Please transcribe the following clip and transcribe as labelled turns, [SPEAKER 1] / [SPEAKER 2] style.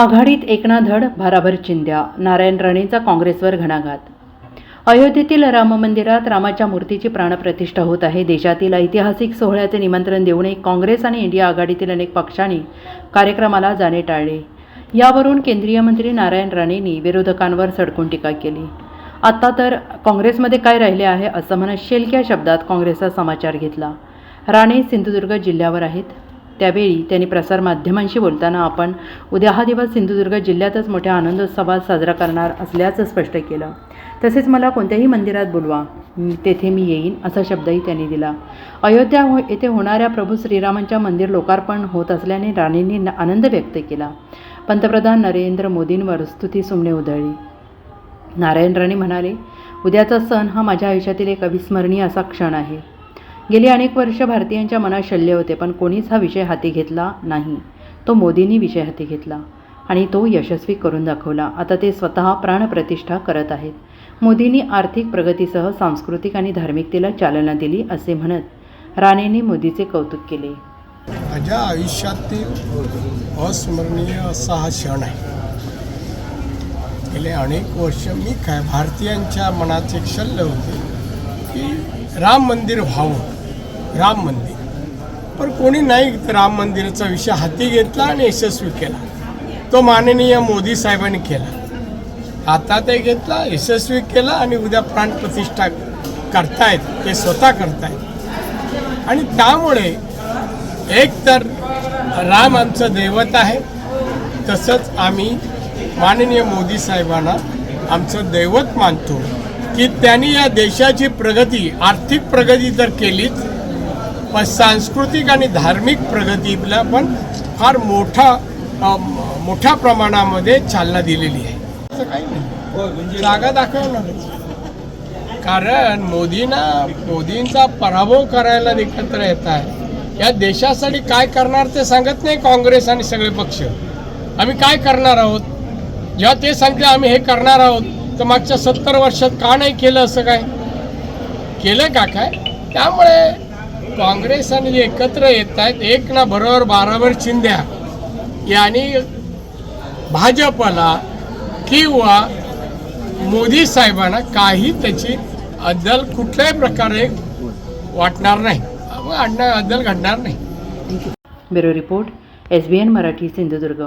[SPEAKER 1] आघाडीत एकनाथ धड भाराभर चिंध्या नारायण राणेंचा काँग्रेसवर घणाघात. अयोध्येतील राम मंदिरात रामाच्या मूर्तीची प्राणप्रतिष्ठा होत आहे. देशातील ऐतिहासिक सोहळ्याचे निमंत्रण देऊनही काँग्रेस आणि इंडिया आघाडीतील अनेक पक्षांनी कार्यक्रमाला जाणे टाळले. यावरून केंद्रीय मंत्री नारायण राणेंनी विरोधकांवर सडकून टीका केली. आता तर काँग्रेसमध्ये काय राहिले आहे असं म्हणत शेलक्या शब्दात काँग्रेसचा समाचार घेतला. राणे सिंधुदुर्ग जिल्ह्यावर आहेत. त्यावेळी त्यांनी प्रसारमाध्यमांशी बोलताना आपण उद्या हा दिवस सिंधुदुर्ग जिल्ह्यातच मोठ्या आनंदोत्सवात साजरा करणार असल्याचं स्पष्ट केलं. तसेच मला कोणत्याही मंदिरात बोलवा. तेथे मी येईन असा शब्दही त्यांनी दिला. अयोध्या हो येथे होणाऱ्या प्रभू श्रीरामांच्या मंदिर लोकार्पण होत असल्याने राणेंनी न- आनंद व्यक्त केला. पंतप्रधान नरेंद्र मोदींवर स्तुती सुमने उधळली. नारायण राणे म्हणाले उद्याचा सण हा माझ्या आयुष्यातील एक अविस्मरणीय असा क्षण आहे. गेली अनेक वर्ष भारतीयांच्या मनात शल्य होते पण कोणीच हा विषय हाती घेतला नाही. तो मोदींनी विषय हाती घेतला आणि तो यशस्वी करून दाखवला. आता ते स्वतः प्राणप्रतिष्ठा करत आहेत. मोदींनी आर्थिक प्रगतीसह सांस्कृतिक आणि धार्मिकतेला चालना दिली असे म्हणत राणेंनी मोदीचे कौतुक केले.
[SPEAKER 2] माझ्या आयुष्यातील अस्मरणीय असा हा क्षण आहे. गेले अनेक वर्ष मी काय भारतीयांच्या मनाचे शल्य होते की राम मंदिर व्हावं. राम मंदिर. पण कोणी नाही राम मंदिराचा विषय हाती घेतला आणि यशस्वी केला. तो माननीय मोदी साहेबांनी केला. आता ते घेतला यशस्वी केला आणि उद्या प्राणप्रतिष्ठा करतायत ते स्वतः करतायत. आणि त्यामुळे एक तर राम आमचं दैवत आहे तसंच आम्ही माननीय मोदी साहेबांना आमचं दैवत मानतो की त्यांनी या देशाची प्रगती आर्थिक प्रगती तर केलीच पण सांस्कृतिक आणि धार्मिक प्रगतीला पण फार मोठा मोठ्या प्रमाणामध्ये चालना दिलेली आहे. असं काही नाही. जागा दाखवणार कारण मोदींना मोदींचा पराभव करायला एकत्र येत आहे. या देशासाठी काय करणार ते सांगत नाही काँग्रेस आणि सगळे पक्ष. आम्ही काय करणार आहोत? जेव्हा ते सांगते आम्ही हे करणार आहोत. तर मागच्या सत्तर वर्षात का नाही केलं असं काय? केलं का काय? त्यामुळे काँग्रेस आणि एकत्र येत आहेत एक ना बरोबर बारावर चिंध्या यांनी भाजपला किंवा मोदी साहेबांना काही त्याची अद्दल कुठल्याही प्रकारे वाटणार नाही. अद्दल घडणार नाही.
[SPEAKER 1] Bureau report S B N Marathi Sindhudurg.